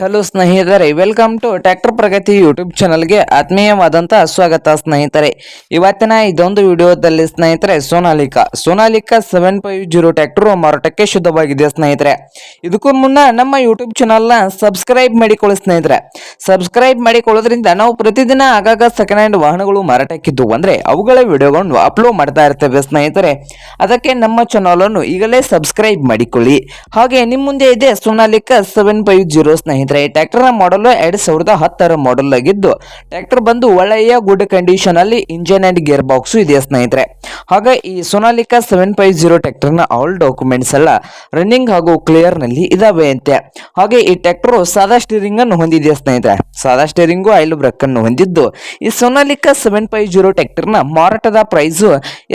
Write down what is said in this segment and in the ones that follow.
Hello ಸ್ನೇಹಿತರೆ welcome to tractor Pragati YouTube ಚಾನಲ್ಗೆ ಆತ್ಮೀಯವಾದಂಥ ಸ್ವಾಗತ ಸ್ನೇಹಿತರೆ. ಇವತ್ತಿನ ಇದೊಂದು ವಿಡಿಯೋದಲ್ಲಿ ಸ್ನೇಹಿತರೆ, Sonalika. Sonalika seven five zero tractor ಮಾರಾಟಕ್ಕೆ ಶುದ್ಧವಾಗಿದೆ ಸ್ನೇಹಿತರೆ. ಇದಕ್ಕೂ ಮುನ್ನ ನಮ್ಮ ಯೂಟ್ಯೂಬ್ ಚಾನಲ್ನ ಸಬ್ಸ್ಕ್ರೈಬ್ ಮಾಡಿಕೊಳ್ಳಿ ಸ್ನೇಹಿತರೆ. ಸಬ್ಸ್ಕ್ರೈಬ್ ಮಾಡಿಕೊಳ್ಳೋದ್ರಿಂದ ನಾವು ಪ್ರತಿದಿನ ಆಗಾಗ ಸೆಕೆಂಡ್ ಹ್ಯಾಂಡ್ ವಾಹನಗಳು ಮಾರಾಟಕ್ಕಿದ್ದು. ಅಂದರೆ ಅವುಗಳ ವಿಡಿಯೋಗಳನ್ನು ಅಪ್ಲೋಡ್ ಮಾಡ್ತಾ ಇರ್ತೇವೆ ಸ್ನೇಹಿತರೆ. ಅದಕ್ಕೆ ನಮ್ಮ ಚಾನಲನ್ನು ಈಗಲೇ ಸಬ್ಸ್ಕ್ರೈಬ್ ಮಾಡಿಕೊಳ್ಳಿ. ಹಾಗೆ ನಿಮ್ಮ ಮುಂದೆ ಇದೆ ಸೋನಾಲಿಕಾ ಸೆವೆನ್ ಫೈವ್ ಜೀರೋ ಸ್ನೇಹಿತರೆ. ಟ್ರ್ಯಾಕ್ಟರ್ ಮಾಡಲ್ ಎರಡ್ ಸಾವಿರದ ಹತ್ತರ ಮಾಡಲ್ ಆಗಿದ್ದು, ಟ್ರ್ಯಾಕ್ಟರ್ ಬಂದು ಒಳ್ಳೆಯ ಗುಡ್ ಕಂಡೀಷನ್ ಅಲ್ಲಿ ಇಂಜಿನ್ ಅಂಡ್ ಗೇರ್ ಬಾಕ್ಸ್ ಇದೆ ಸ್ನೇಹಿತರೆ. ಹಾಗೆ ಈ ಸೋನಾಲಿಕಾ ಸೆವೆನ್ ಫೈವ್ ಜೀರೋ ಟ್ರ್ಯಾಕ್ಟರ್ನ ಆಲ್ ಡಾಕ್ಯುಮೆಂಟ್ಸ್ ಎಲ್ಲ ರನ್ನಿಂಗ್ ಹಾಗೂ ಕ್ಲಿಯರ್ನಲ್ಲಿ ಇದಾವೆ ಅಂತೆ. ಹಾಗೆ ಈ ಟ್ರ್ಯಾಕ್ಟರ್ ಸಾದಾ ಸ್ಟೀರಿಂಗ್ ಅನ್ನು ಹೊಂದಿದೆ ಸ್ನೇಹಿತರೆ? ಸಾದಾ ಸ್ಟೀರಿಂಗ್ ಆಯಿಲ್ ಬ್ರೇಕ್ ಅನ್ನು ಹೊಂದಿದ್ದು, ಈ ಸೋನಾಲಿಕಾ ಸೆವೆನ್ ಫೈವ್ ಜೀರೋ ಟ್ರ್ಯಾಕ್ಟರ್ನ ಮಾರಾಟದ ಪ್ರೈಸ್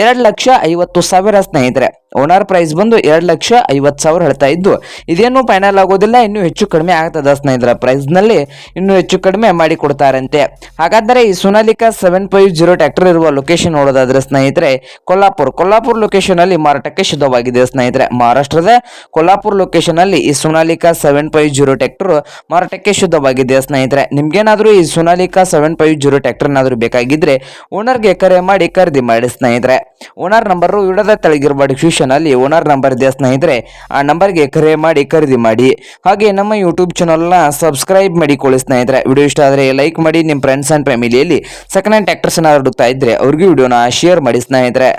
ಎರಡ್ ಲಕ್ಷ ಐವತ್ತು ಸಾವಿರ ಸ್ನೇಹಿತರೆ. ಓನರ್ ಪ್ರೈಸ್ ಬಂದು ಎರಡ್ ಲಕ್ಷ ಐವತ್ತು ಸಾವಿರ ಹೇಳ್ತಾ ಇದ್ದು, ಇದೇನು ಫೈನಲ್ ಆಗೋದಿಲ್ಲ, ಇನ್ನು ಹೆಚ್ಚು ಕಡಿಮೆ ಆಗ್ತದ ಸ್ನೇಹಿತರ ಪ್ರೈಸ್ನಲ್ಲಿ ಇನ್ನು ಹೆಚ್ಚು ಕಡಿಮೆ ಮಾಡಿ ಕೊಡ್ತಾರಂತೆ ಹಾಗಾದರೆ ಈ Sonalika seven five zero tractor ಇರುವ ಲೊಕೇಶನ್ ನೋಡೋದಾದ್ರೆ ಸ್ನೇಹಿತರೆ, ಕೊಲ್ಲಾಪುರ್. ಕೊಲ್ಲಾಪುರ್ ಲೊಕೇಶನ್ ಅಲ್ಲಿ ಮಾರಾಟಕ್ಕೆ ಶುದ್ಧವಾಗಿದೆ ಸ್ನೇಹಿತರೆ. ಮಹಾರಾಷ್ಟ್ರದ ಕೊಲ್ಲಾಪುರ್ ಲೊಕೇಶನ್ ಅಲ್ಲಿ ಈ Sonalika seven five zero tractor ಮಾರಾಟಕ್ಕೆ ಶುದ್ಧವಾಗಿದೆ ಸ್ನೇಹಿತರೆ. ನಿಮ್ಗೇನಾದರೂ ಈ Sonalika seven five zero tractor ಏನಾದರೂ ಬೇಕಾಗಿದ್ರೆ ಓನರ್ಗೆ ಕರೆ ಮಾಡಿ ಖರೀದಿ ಮಾಡಿ ಸ್ನೇಹಿತರೆ. ಓನರ್ ನಂಬರು ವಿಡದ ತೆಳಗಿರುವ ಡಿಸ್ಕ್ರಿಪ್ಷನ್ ಅಲ್ಲಿ ಓನರ್ ನಂಬರ್ ಇದೆ ಸ್ನೇಹಿತರೆ. ಆ ನಂಬರ್ಗೆ ಕರೆ ಮಾಡಿ ಖರೀದಿ ಮಾಡಿ. ಹಾಗೆ ನಮ್ಮ ಯೂಟ್ಯೂಬ್ ಚಾನಲ್ನ ಸಬ್ಸ್ಕ್ರೈಬ್ ಮಾಡಿಕೊಳ್ಳಿ ಸ್ನೇಹಿತರೆ. ವಿಡಿಯೋ ಇಷ್ಟ ಆದರೆ ಲೈಕ್ ಮಾಡಿ ನಿಮ್ಮ ಫ್ರೆಂಡ್ಸ್ ಆ್ಯಂಡ್ ಫ್ಯಾಮಿಲಿಯಲ್ಲಿ ಸೆಕೆಂಡ್ ಹ್ಯಾಂಡ್ ಏನಾದ್ರು ಹುಡುಕ್ತಾ ಇದ್ರೆ ಅವ್ರಿಗೂ ವಿಡಿಯೋನ ಶೇರ್ ಮಾಡಿ ಸ್ನೇಹಿತರೆ.